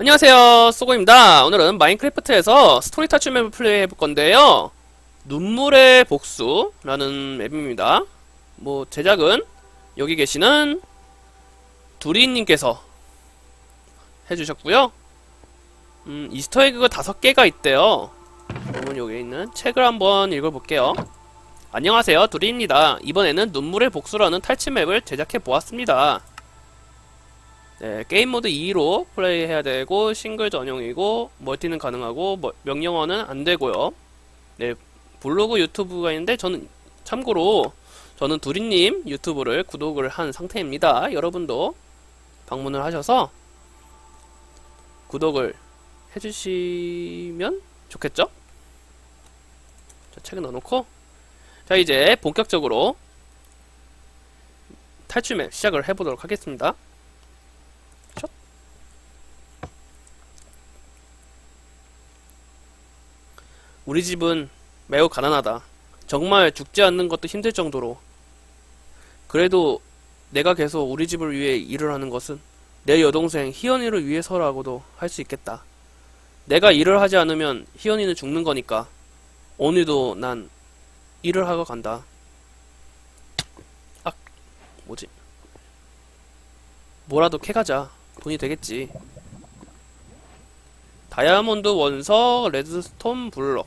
안녕하세요 쏘고입니다. 오늘은 마인크래프트에서 스토리 타출 맵을 플레이 해볼 건데요. 눈물의 복수라는 맵입니다. 뭐 제작은 여기 계시는 두리님께서 해주셨고요. 음, 이스터에그가 다섯 개가 있대요. 그러면 여기 있는 책을 한번 읽어볼게요 안녕하세요 두리입니다 이번에는 눈물의 복수라는 탈취 맵을 제작해 보았습니다 네, 게임 모드 2로 플레이해야 되고 싱글 전용이고 멀티는 가능하고 뭐, 명령어는 안 되고요. 네, 블로그 유튜브가 있는데 저는 참고로 저는 두리님 유튜브를 구독을 한 상태입니다. 여러분도 방문을 하셔서 구독을 해주시면 좋겠죠? 자, 책을 넣어놓고 자 이제 본격적으로 탈출맵 시작을 해보도록 하겠습니다. 우리 집은 매우 가난하다. 정말 죽지 않는 것도 힘들 정도로. 그래도 내가 계속 우리 집을 위해 일을 하는 것은 내 여동생 희연이를 위해서라고도 할 수 있겠다. 내가 일을 하지 않으면 희연이는 죽는 거니까. 오늘도 난 일을 하러 간다. 아, 뭐지? 뭐라도 캐가자. 돈이 되겠지. 다이아몬드 원석 레드스톤 블럭.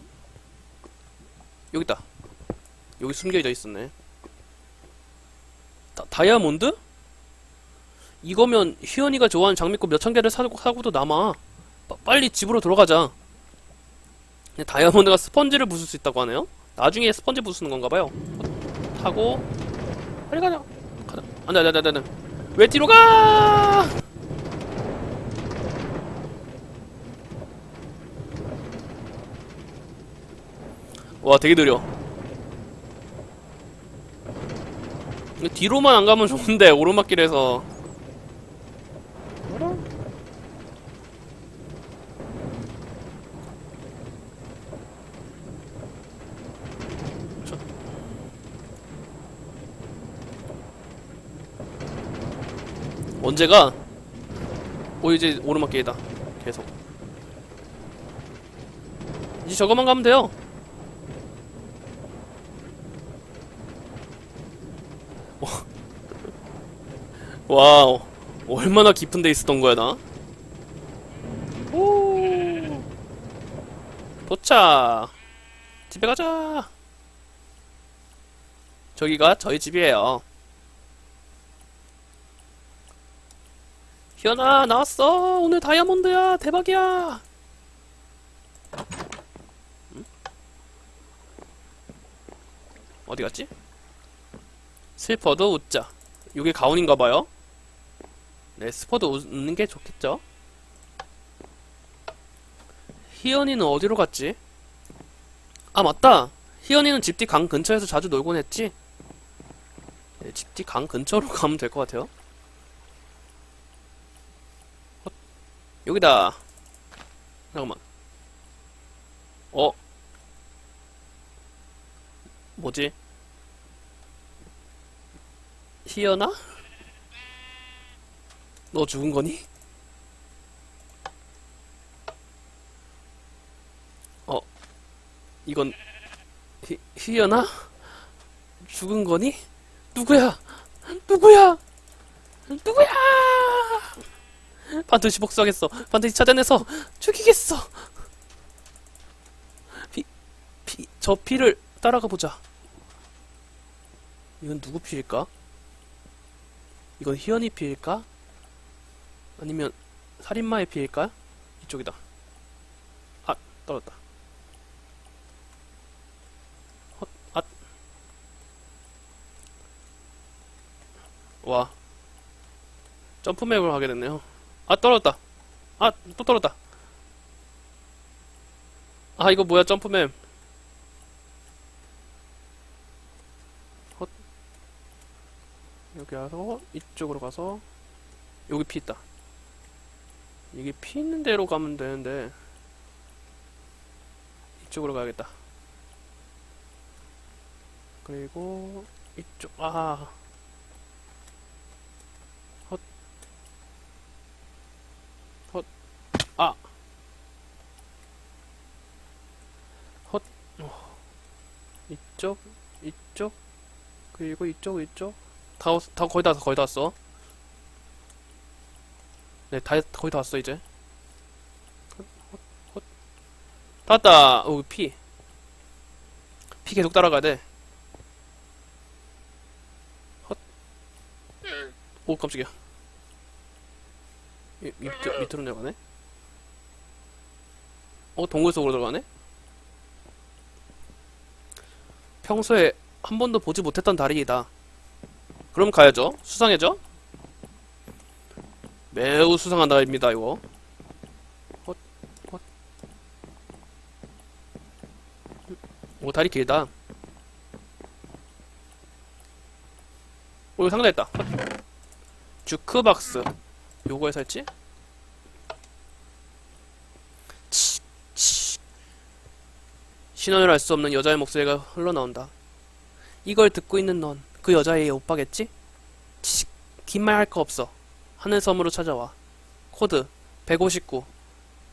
여기 있다. 여기 숨겨져 있었네. 다, 다이아몬드? 이거면 희연이가 좋아하는 장미꽃 몇 천 개를 사고, 사고도 남아. 빠- 빨리 집으로 돌아가자. 다이아몬드가 스펀지를 부술 수 있다고 하네요? 나중에 스펀지 부수는 건가 봐요. 타고, 빨리 가자. 가자. 안 돼, 안 돼, 안 돼, 안 돼. 왜 뒤로 가! 와 되게 느려 뒤로만 안 가면 좋은데 오르막길에서 저- 언제가? 오 이제 오르막길이다. 계속. 이제 저거만 가면 돼요. 와우. 얼마나 깊은 데 있었던 거야 나? 오. 도착. 집에 가자. 저기가 저희 집이에요 희연아 나왔어 오늘 다이아몬드야 대박이야 응? 어디 갔지? 슬퍼도 웃자 이게 가온인가봐요 네, 스퍼도 웃는 게 좋겠죠? 희연이는 어디로 갔지? 아, 맞다! 희연이는 집 뒤 강 근처에서 자주 놀곤 했지? 네, 집 뒤 강 근처로 가면 될 것 같아요. 여기다! 잠깐만. 어? 뭐지? 희연아? 너 죽은 거니? 어, 이건 희, 희연아? 죽은 거니? 누구야? 누구야? 누구야? 반드시 복수하겠어. 반드시 찾아내서 죽이겠어. 피, 피, 저 피를 따라가 보자. 이건 누구 피일까? 이건 희연이 피일까? 아니면 살인마의 피해일까? 이쪽이다. 아, 아. 와. 점프맵을 하게 됐네요. 아, 떨어졌다. 아, 또 떨어졌다. 아, 이거 뭐야, 점프맵. 헛. 여기 와서, 이쪽으로 가서, 여기 피 있다. 이게 피 있는 대로 가면 되는데 이쪽으로 가야겠다 그리고 이쪽 아 헛. 헛. 아. 헛. 어. 이쪽 이쪽? 그리고 이쪽 이쪽? 다, 왔- 다 거의 다 거의 다 왔어. 네, 다 거의 다 왔어 이제. 헛, 헛, 헛. 다 왔다. 오, 피. 피 계속 따라가야 돼. 오 깜짝이야. 이, 밑, 밑으로 내려가네? 어 동굴 속으로 들어가네 평소에 한 번도 보지 못했던 다리이다. 그럼 가야죠. 수상해져? 매우 수상한 다리입니다 이거. 헛, 헛. 오 다리 길다. 오 이거 상자 있다. 헛. 주크박스. 요거에 살지? 치, 치. 신원을 알 수 없는 여자의 목소리가 흘러나온다. 이걸 듣고 있는 넌 그 여자의 오빠겠지? 치, 긴말 할 거 없어. 하늘 섬으로 찾아와. 코드 159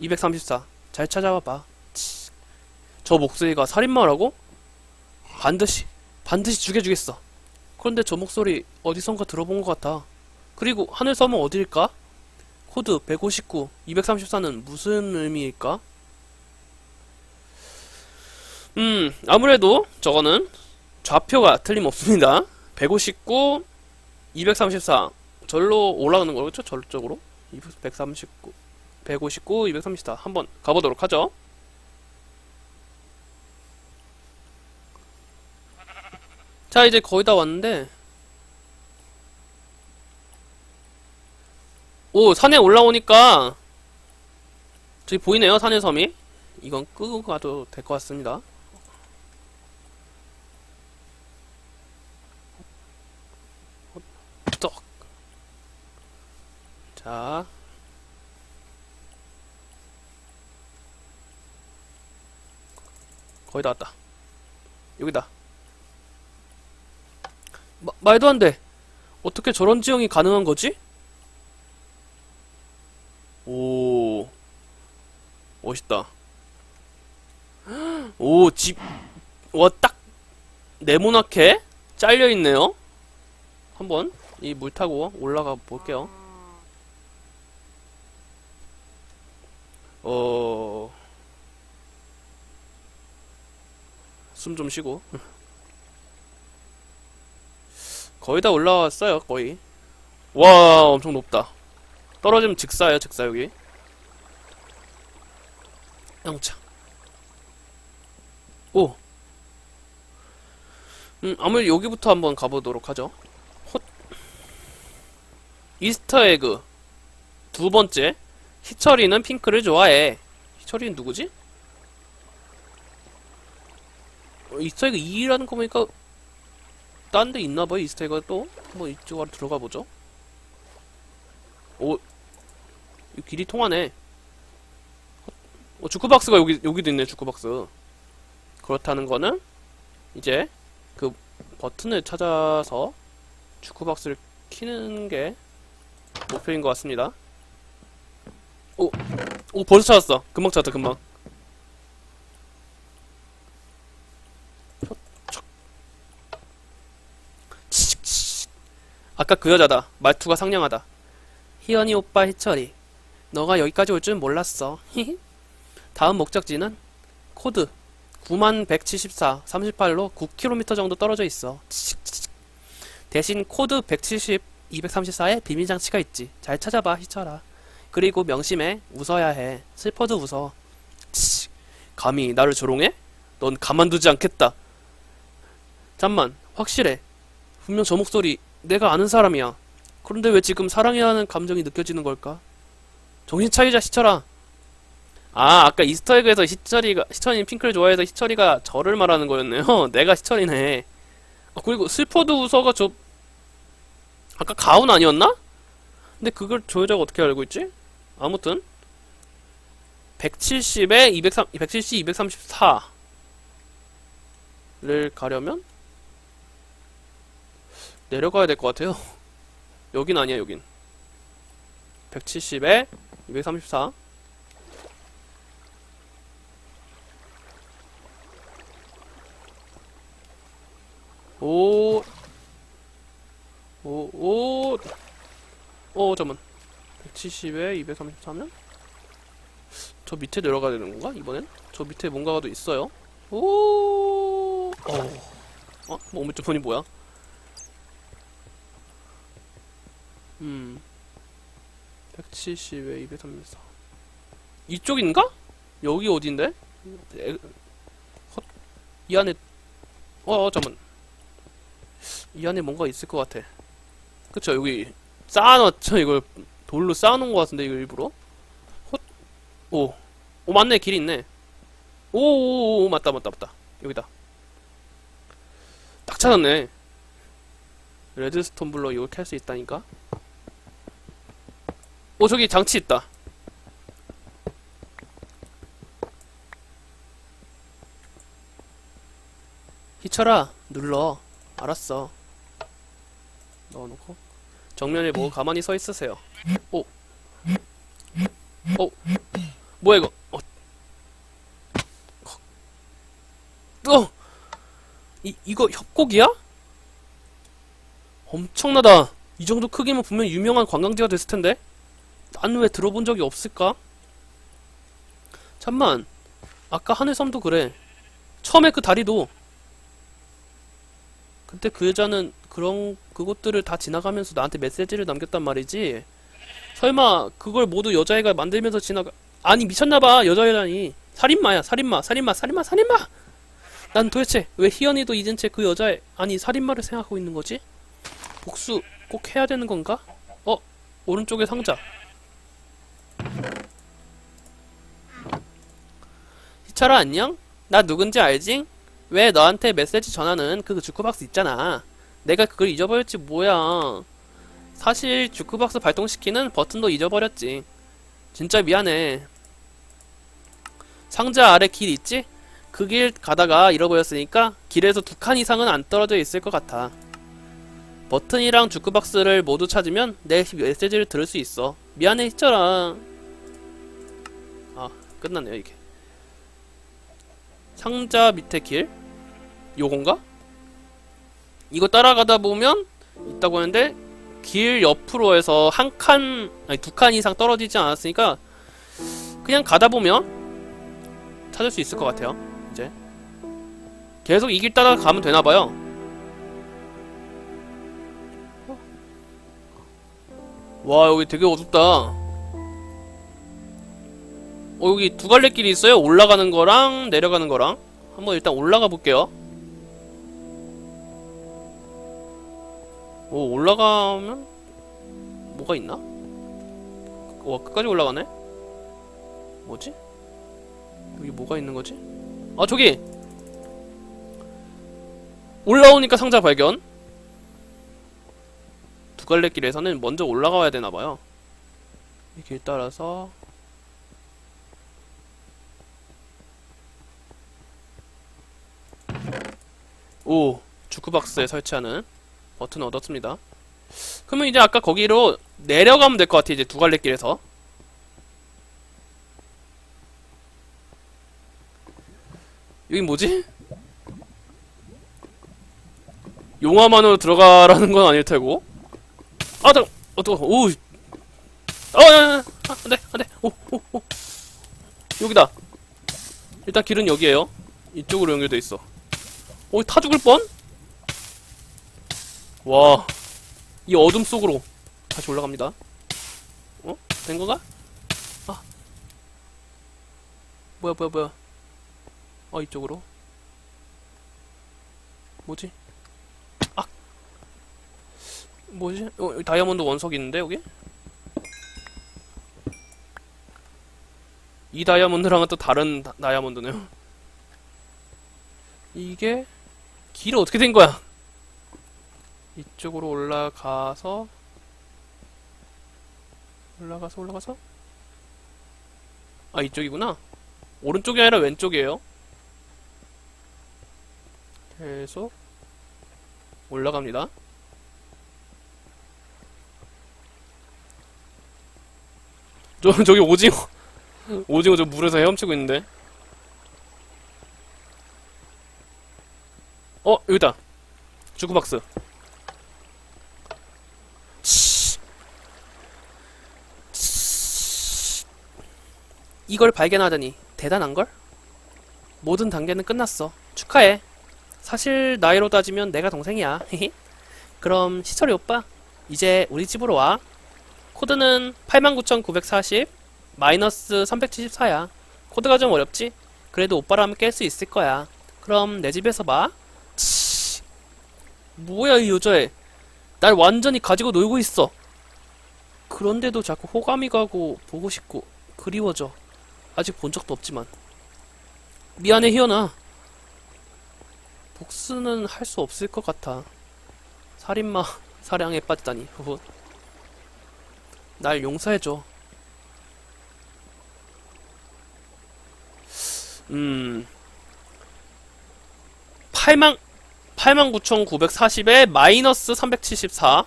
234 잘 찾아와 봐. 치. 저 목소리가 살인마라고? 반드시 반드시 죽여주겠어. 그런데 저 목소리 어디선가 들어본 것 같아. 그리고 하늘 섬은 어디일까? 코드 159, 234는 무슨 의미일까? 음, 아무래도 저거는 좌표가 틀림없습니다. 159, 234. 절로 올라가는 거겠죠? 저쪽으로? 139, 159, 234. 한번 가보도록 하죠. 자, 이제 거의 다 왔는데, 오, 산에 올라오니까 저기 보이네요, 산의 섬이. 이건 끄고 가도 될 것 같습니다. 떡. 자. 거의 다 왔다. 여기다. 마, 말도 안 돼. 어떻게 저런 지형이 가능한 거지? 오 멋있다 오 집 와 딱 네모나게 잘려 있네요 한번 이 물 타고 올라가 볼게요 어... 숨 좀 쉬고 거의 다 올라왔어요 거의 와 엄청 높다 떨어지면 직사예요, 직사 여기. 영차. 오. 음, 아무래도 여기부터 한번 가보도록 하죠. 헛. 이스터 에그. 두 번째. 희철이는 핑크를 좋아해. 희철이는 누구지? 어, 이스터 에그 2라는 거 보니까 딴 데 있나봐요, 이스터 에그가 또. 한번 이쪽으로 들어가 보죠. 오, 이 길이 통하네. 어, 주크박스가 여기, 여기도 있네, 주크박스. 그렇다는 거는, 이제, 그, 버튼을 찾아서, 주크박스를 키는 게, 목표인 것 같습니다. 오, 오, 벌써 찾았어. 금방 찾았다, 금방. 치익, 치익. 아까 그 여자다. 말투가 상냥하다. 희연이 오빠 희철이 너가 여기까지 올줄 몰랐어 다음 목적지는 코드 9174 38로 9km 정도 떨어져 있어. 대신 코드 170 234에 비밀장치가 있지 잘 찾아봐 희철아 그리고 명심해 웃어야 해 슬퍼도 웃어 치익. 감히 나를 조롱해? 넌 가만두지 않겠다 잠만 확실해 분명 저 목소리 내가 아는 사람이야 그런데 왜 지금 사랑이라는 감정이 느껴지는 걸까? 정신 차리자 시철아. 아 아까 이스터에그에서 시철이가 시철이 핑크를 좋아해서 시철이가 저를 말하는 거였네요. 내가 시철이네. 아, 그리고 슬퍼도 웃어가 저 아까 가운 아니었나? 근데 그걸 저 여자가 어떻게 알고 있지? 아무튼 170에 203, 170, 234를 가려면 내려가야 될 것 같아요. 여긴 아니야, 여긴. 170에 234. 오, 오, 오, 오, 잠만. 170에 234면? 저 밑에 내려가야 되는 건가? 이번엔? 저 밑에 뭔가가 더 있어요. 오, 어, 어? 뭐, 오른쪽 뭐야? 음. 170에 234. 이쪽인가? 여기 어딘데? 에, 헛, 이 안에, 어, 어, 잠만. 이 안에 뭔가 있을 것 같아. 그쵸, 여기 쌓아놨죠, 이걸. 돌로 쌓아놓은 것 같은데, 이거 일부러? 헛, 오. 오, 맞네, 길이 있네. 오, 오, 오, 맞다, 맞다, 맞다. 여기다. 딱 찾았네. 레드스톤 블러 이걸 캘 수 있다니까? 오 저기 장치 있다. 희철아 눌러. 알았어. 넣어놓고. 정면에 뭐 가만히 서 있으세요. 오. 오, 뭐야 이거? 어. 어. 이, 이거 협곡이야? 엄청나다. 이 정도 크기면 분명 유명한 관광지가 됐을 텐데 난 왜 들어본 적이 없을까? 잠만 아까 하늘섬도 그래 처음에 그 다리도 그때 그 여자는 그런 그것들을 다 지나가면서 나한테 메시지를 남겼단 말이지 설마 그걸 모두 여자애가 만들면서 지나가 아니 미쳤나봐 여자애라니 살인마야 살인마 살인마 살인마 살인마 난 도대체 왜 희연이도 잊은 채 그 여자애 아니 살인마를 생각하고 있는 거지? 복수 꼭 해야 되는 건가? 어 오른쪽에 상자 철아 안녕? 나 누군지 알지? 왜 너한테 메시지 전하는 그 주크박스 있잖아. 내가 그걸 잊어버렸지 뭐야. 사실 주크박스 발동시키는 버튼도 잊어버렸지. 진짜 미안해. 상자 아래 길 있지? 그 길 가다가 잃어버렸으니까 길에서 두 칸 이상은 안 떨어져 있을 것 같아. 버튼이랑 주크박스를 모두 찾으면 내 메시지를 들을 수 있어. 미안해 희철아. 아 끝났네요 이게. 상자 밑에 길? 요건가? 이거 따라가다 보면 있다고 하는데 길 옆으로 해서 한 칸, 아니 두 칸 이상 떨어지지 않았으니까 그냥 가다 보면 찾을 수 있을 것 같아요. 이제 계속 이 길 따라 가면 되나 봐요. 와 여기 되게 어둡다. 어 여기 두 갈래 길이 있어요. 올라가는 거랑 내려가는 거랑 한번 일단 올라가 볼게요. 오 올라가면 뭐가 있나? 와 끝까지 올라가네? 뭐지? 여기 뭐가 있는 거지? 아 저기! 올라오니까 상자 발견 두 갈래 길에서는 먼저 올라가야 되나봐요 이 길 따라서 오 주크박스에 설치하는 버튼 얻었습니다. 그러면 이제 아까 거기로 내려가면 될 것 같아 이제 두 갈래 길에서 여기 뭐지? 용암 안으로 들어가라는 건 아닐 테고 아 잠깐 어 뜨거 오 어, 야, 야, 야. 아, 안 돼, 안 돼. 오, 오, 오. 여기다. 일단 길은 여기에요. 이쪽으로 연결돼 있어. 오, 타 죽을 뻔? 와, 이 어둠 속으로 다시 올라갑니다. 어? 된 건가? 아, 뭐야, 뭐야, 뭐야? 어, 이쪽으로. 뭐지? 아, 뭐지? 어, 다이아몬드 원석 있는데 여기? 이 다이아몬드랑은 또 다른 다, 다이아몬드네요. 이게 길이 어떻게 된 거야? 이쪽으로 올라가서 올라가서 올라가서? 아 이쪽이구나. 오른쪽이 아니라 왼쪽이에요. 계속 올라갑니다. 저, 저기 오징어 오징어 저 물에서 헤엄치고 있는데. 어, 여기다. 주크박스. 이걸 발견하다니 대단한걸? 모든 단계는 끝났어. 축하해. 사실 나이로 따지면 내가 동생이야. 그럼 시철이 오빠, 이제 우리 집으로 와. 코드는 89,940 마이너스 374야. 코드가 좀 어렵지? 그래도 오빠라면 깰 수 있을 거야. 그럼 내 집에서 봐. 치. 뭐야 이 여자애. 날 완전히 가지고 놀고 있어. 그런데도 자꾸 호감이 가고 보고 싶고 그리워져. 아직 본 적도 없지만. 미안해 희연아. 복수는 할 수 없을 것 같아. 살인마 사량에 빠지다니. 날 용서해줘. 음. 8만 89,940에 마이너스 374.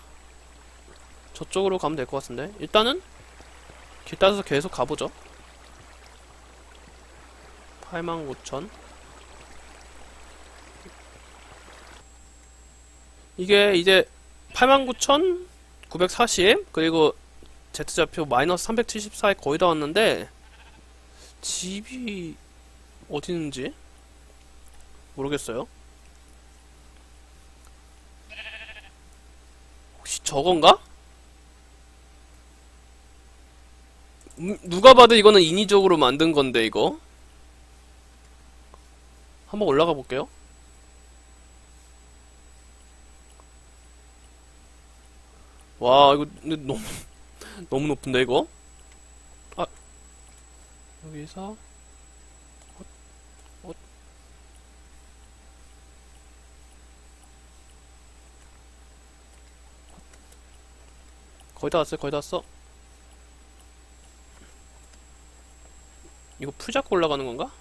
저쪽으로 가면 될 것 같은데. 일단은 길 따라서 계속 가보죠. 89,000. 이게 이제 89,940 그리고 Z좌표 마이너스 374에 거의 다 왔는데 집이 어디 있는지 모르겠어요. 혹시 저건가? 음, 누가 봐도 이거는 인위적으로 만든 건데 이거 한번 올라가 볼게요. 와 이거 너무 너무 높은데 이거? 아 여기서 거의 다 왔어요 거의 다 왔어 이거 풀 잡고 올라가는 건가?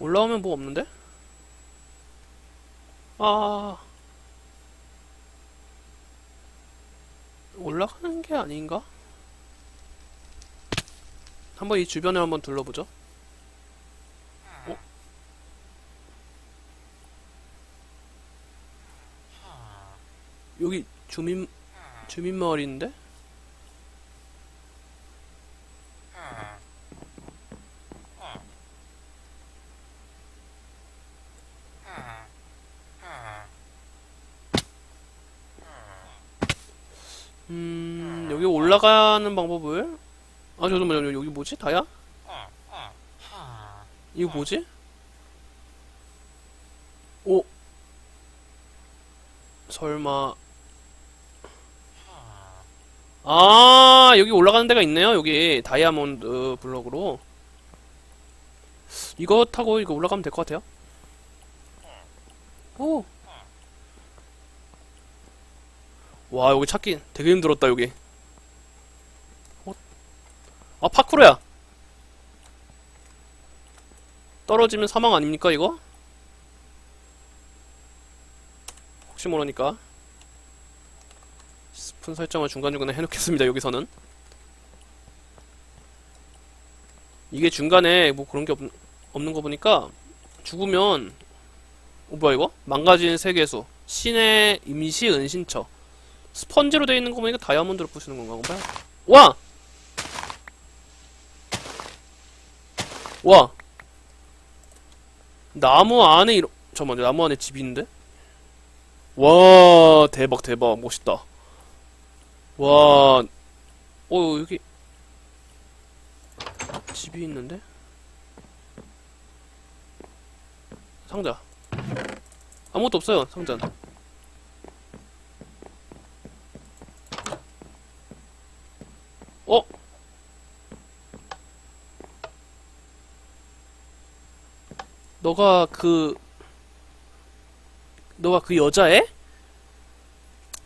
올라오면 뭐 없는데? 아 올라가는 게 아닌가? 한번 이 주변을 한번 둘러보죠. 어? 여기 주민 주민 마을인데? 음, 여기 올라가는 방법을? 아, 잠깐만요. 여기 뭐지? 다야? 이거 뭐지? 오. 설마. 아, 여기 올라가는 데가 있네요. 여기 다이아몬드 블럭으로. 이거 타고 이거 올라가면 될 것 같아요. 오. 와 여기 찾기 되게 힘들었다 여기 어? 아 파쿠르야 떨어지면 사망 아닙니까 이거? 혹시 모르니까 스푼 설정을 중간중간에 해놓겠습니다 여기서는 이게 중간에 뭐 그런 게 없, 없는 거 보니까 죽으면 어 뭐야 이거? 망가진 세계수 신의 임시 은신처 스펀지로 되어 있는 거 보니까 다이아몬드로 부시는 건가 봐요. 와! 와! 나무 안에 이런, 잠깐만, 나무 안에 집이 있는데? 와, 대박, 대박, 멋있다. 와, 어, 여기, 집이 있는데? 상자. 아무것도 없어요, 상자는. 어? 너가 그 너가 그 여자애?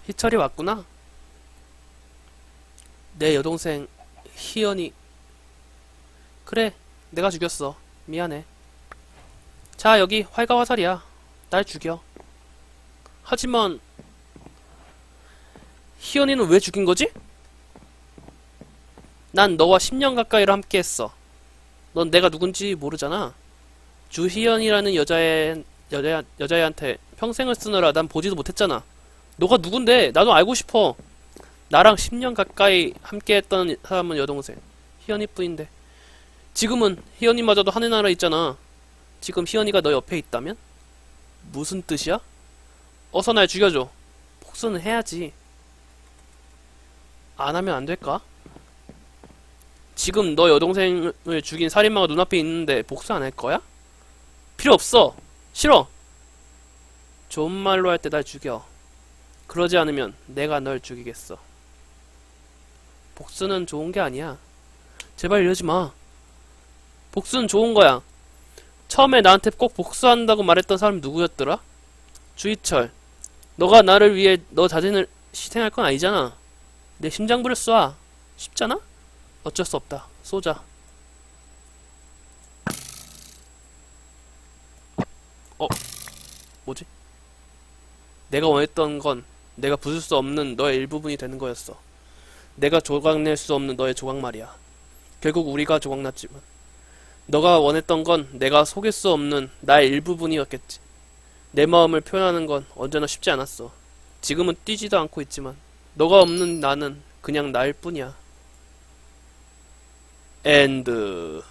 희철이 왔구나. 내 여동생 희연이 그래 내가 죽였어. 미안해. 자, 여기 활과 화살이야. 날 죽여. 하지만 희연이는 왜 죽인 거지? 난 너와 10년 가까이를 함께 했어. 넌 내가 누군지 모르잖아. 주희연이라는 여자애, 여자, 여자애한테 평생을 쓰느라 난 보지도 못했잖아. 너가 누군데? 나도 알고 싶어. 나랑 10년 가까이 함께 했던 사람은 여동생. 희연이뿐인데. 지금은 희연이마저도 하늘나라 있잖아. 지금 희연이가 너 옆에 있다면? 무슨 뜻이야? 어서 날 죽여줘. 복수는 해야지. 안 하면 안 될까? 지금 너 여동생을 죽인 살인마가 눈앞에 있는데 복수 안 할 거야? 필요 없어. 싫어. 좋은 말로 할 때 날 죽여. 그러지 않으면 내가 널 죽이겠어. 복수는 좋은 게 아니야. 제발 이러지 마. 복수는 좋은 거야. 처음에 나한테 꼭 복수한다고 말했던 사람 누구였더라? 주희철. 너가 나를 위해 너 자신을 희생할 건 아니잖아. 내 심장부를 쏴. 쉽잖아? 어쩔 수 없다. 쏘자. 어? 뭐지? 내가 원했던 건 내가 부술 수 없는 너의 일부분이 되는 거였어. 내가 조각낼 수 없는 너의 조각 말이야. 결국 우리가 조각났지만 너가 원했던 건 내가 속일 수 없는 나의 일부분이었겠지. 내 마음을 표현하는 건 언제나 쉽지 않았어. 지금은 뛰지도 않고 있지만 너가 없는 나는 그냥 나일 뿐이야. 엔드.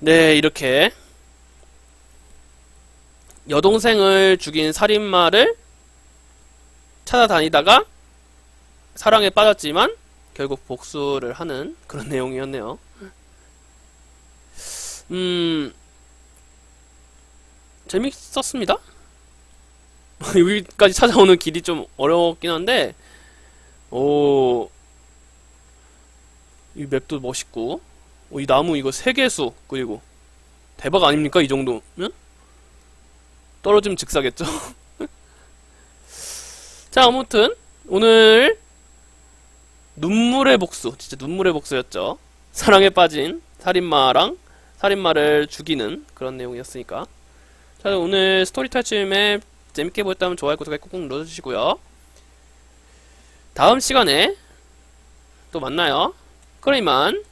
네, 이렇게 여동생을 죽인 살인마를 찾아다니다가 사랑에 빠졌지만 결국 복수를 하는 그런 내용이었네요. 음, 재밌었습니다. 여기까지 찾아오는 길이 좀 어려웠긴 한데, 오, 이 맵도 멋있고, 오, 이 나무 이거 세개수 그리고 대박 아닙니까? 이 정도면? 떨어지면 즉사겠죠? 자, 아무튼, 오늘, 눈물의 복수, 진짜 눈물의 복수였죠. 사랑에 빠진 살인마랑 살인마를 죽이는 그런 내용이었으니까. 자, 오늘 스토리 탈출맵 재밌게 보셨다면 좋아요, 구독 꾹꾹 눌러주시고요. 다음 시간에 또 만나요. 그럼 이만